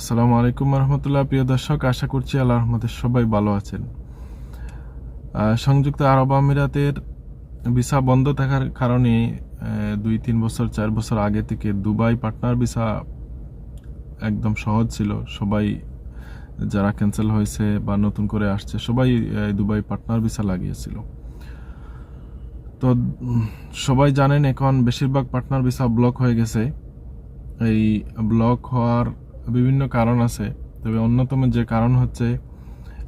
আসসালামু আলাইকুম রহমতুল্লাহ, প্রিয় দর্শক, আশা করছি আল্লাহ রহমতে সবাই ভালো আছেন। সংযুক্ত আরব আমিরাতের ভিসা বন্ধ থাকার কারণে দুই তিন বছর, চার বছর আগে থেকে দুবাই পার্টনার ভিসা একদম সহজ ছিল। সবাই যারা ক্যান্সেল হয়েছে বা নতুন করে আসছে, সবাই দুবাই পার্টনার ভিসা লাগিয়েছিল। তো সবাই জানেন এখন বেশিরভাগ পার্টনার ভিসা ব্লক হয়ে গেছে। এই ব্লক হওয়ার বিভিন্ন কারণ আছে। তবে অন্যতম যে কারণ হচ্ছে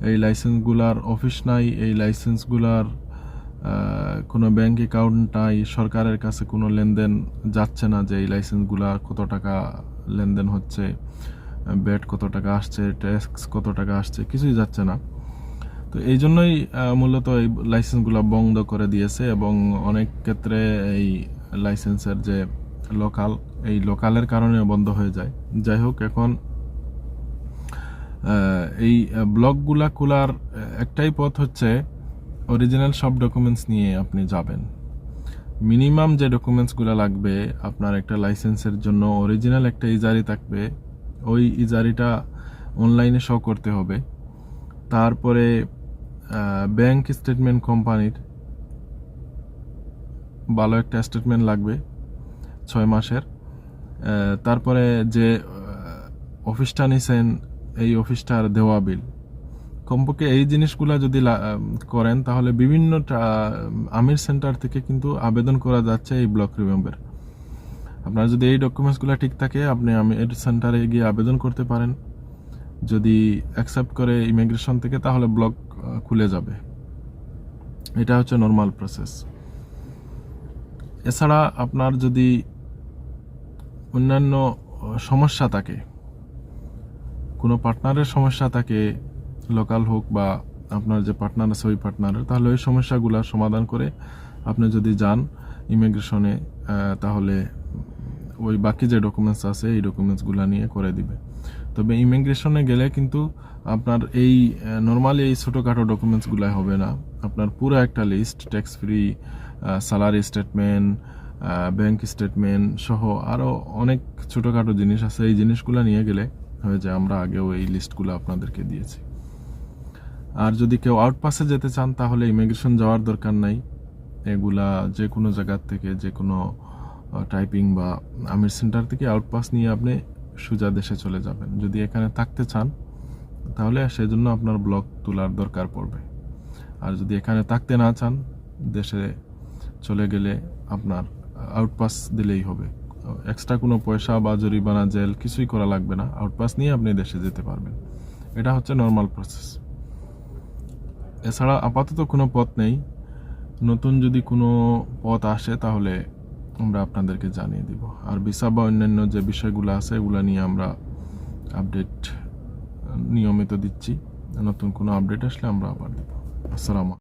এই লাইসেন্সগুলার অফিস নাই, এই লাইসেন্সগুলার কোনো ব্যাংক অ্যাকাউন্ট নাই, সরকারের কাছে কোনো লেনদেন যাচ্ছে না যে এই লাইসেন্সগুলা কত টাকা লেনদেন হচ্ছে, ব্যাট কত টাকা আসছে, ট্যাক্স কত টাকা আসছে, কিছুই যাচ্ছে না। তো এই জন্যই মূলত এই লাইসেন্সগুলো বন্ধ করে দিয়েছে এবং অনেক ক্ষেত্রে এই লাইসেন্সের যে লোকাল এই লোকালের কারণে বন্ধ হয়ে যায়। যাই হোক, এখন এই ব্লকগুলা খোলার একটাই পথ হচ্ছে অরিজিনাল সব ডকুমেন্টস নিয়ে আপনি যাবেন। মিনিমাম যে ডকুমেন্টসগুলো লাগবে, আপনার একটা লাইসেন্সের জন্য অরিজিনাল একটা ইজারি থাকবে। ওই ইজারিটা অনলাইনে শো করতে হবে। তারপরে ব্যাংক স্টেটমেন্ট কোম্পানির ভালো একটা স্টেটমেন্ট লাগবে, ছয় মাসের। তারপরে যে অফিসটা নিছেন, এই অফিসটার দেওয়া বিল। কমপক্ষে এই জিনিসগুলা যদি করেন, তাহলে বিভিন্ন আমির সেন্টার থেকে কিন্তু আবেদন করা যাচ্ছে এই ব্লক রিমেম্বার। আপনার যদি এই ডকুমেন্টসগুলো ঠিক থাকে, আপনি আমির সেন্টারে গিয়ে আবেদন করতে পারেন। যদি অ্যাকসেপ্ট করে ইমিগ্রেশন থেকে, তাহলে ব্লক খুলে যাবে। এটা হচ্ছে নর্মাল প্রসেস এছাড়া আপনার যদি অন্যান্য সমস্যা থাকে। কোনো পার্টনারের সমস্যা থাকে লোকাল হোক বা আপনার যে পার্টনার আছে ওই পার্টনারের তাহলে ওই সমস্যাগুলো সমাধান করে আপনি যদি যান ইমিগ্রেশনে তাহলে ওই বাকি যে ডকুমেন্টস আছে এই ডকুমেন্টসগুলো নিয়ে করে দিবে। তবে ইমিগ্রেশনে গেলে কিন্তু আপনার এই নর্মালি এই ছোটোখাটো ডকুমেন্টসগুলো হবে না। আপনার পুরো একটা list tax free salary statement bank statement সহ আরও অনেক ছোটোখাটো জিনিস আছে। এই জিনিসগুলো নিয়ে গেলে হয়ে যায় আমরা আগেও এই লিস্টগুলো আপনাদেরকে দিয়েছি। আর যদি কেউ আউটপাসে যেতে চান, তাহলে ইমিগ্রেশন যাওয়ার দরকার নাই। এগুলা যে কোনো জায়গার থেকে যে কোনো টাইপিং বা আমির সেন্টার থেকে আউটপাস নিয়ে আপনি সোজা দেশে চলে যাবেন। যদি এখানে থাকতে চান, তাহলে সেজন্য আপনার ব্লক তোলার দরকার পড়বে। আর যদি এখানে থাকতে না চান, দেশে চলে গেলে আপনার আউটপাস দিলেই হবে। এক্সট্রা কোনো পয়সা বা জরিমানা, জেল কিছুই করা লাগবে না। আউটপাস নিয়ে আপনি দেশে যেতে পারবেন। এটা হচ্ছে নর্মাল প্রসেস এছাড়া আপাতত কোনো পথ নেই। নতুন যদি কোনো পথ আসে তাহলে আমরা আপনাদেরকে জানিয়ে দিব। আর ভিসা বা অন্যান্য যে বিষয়গুলো আছে, এগুলো নিয়ে আমরা আপডেট নিয়মিত দিচ্ছি। নতুন কোনো আপডেট আসলে আমরা আবার দেব। আসসালামু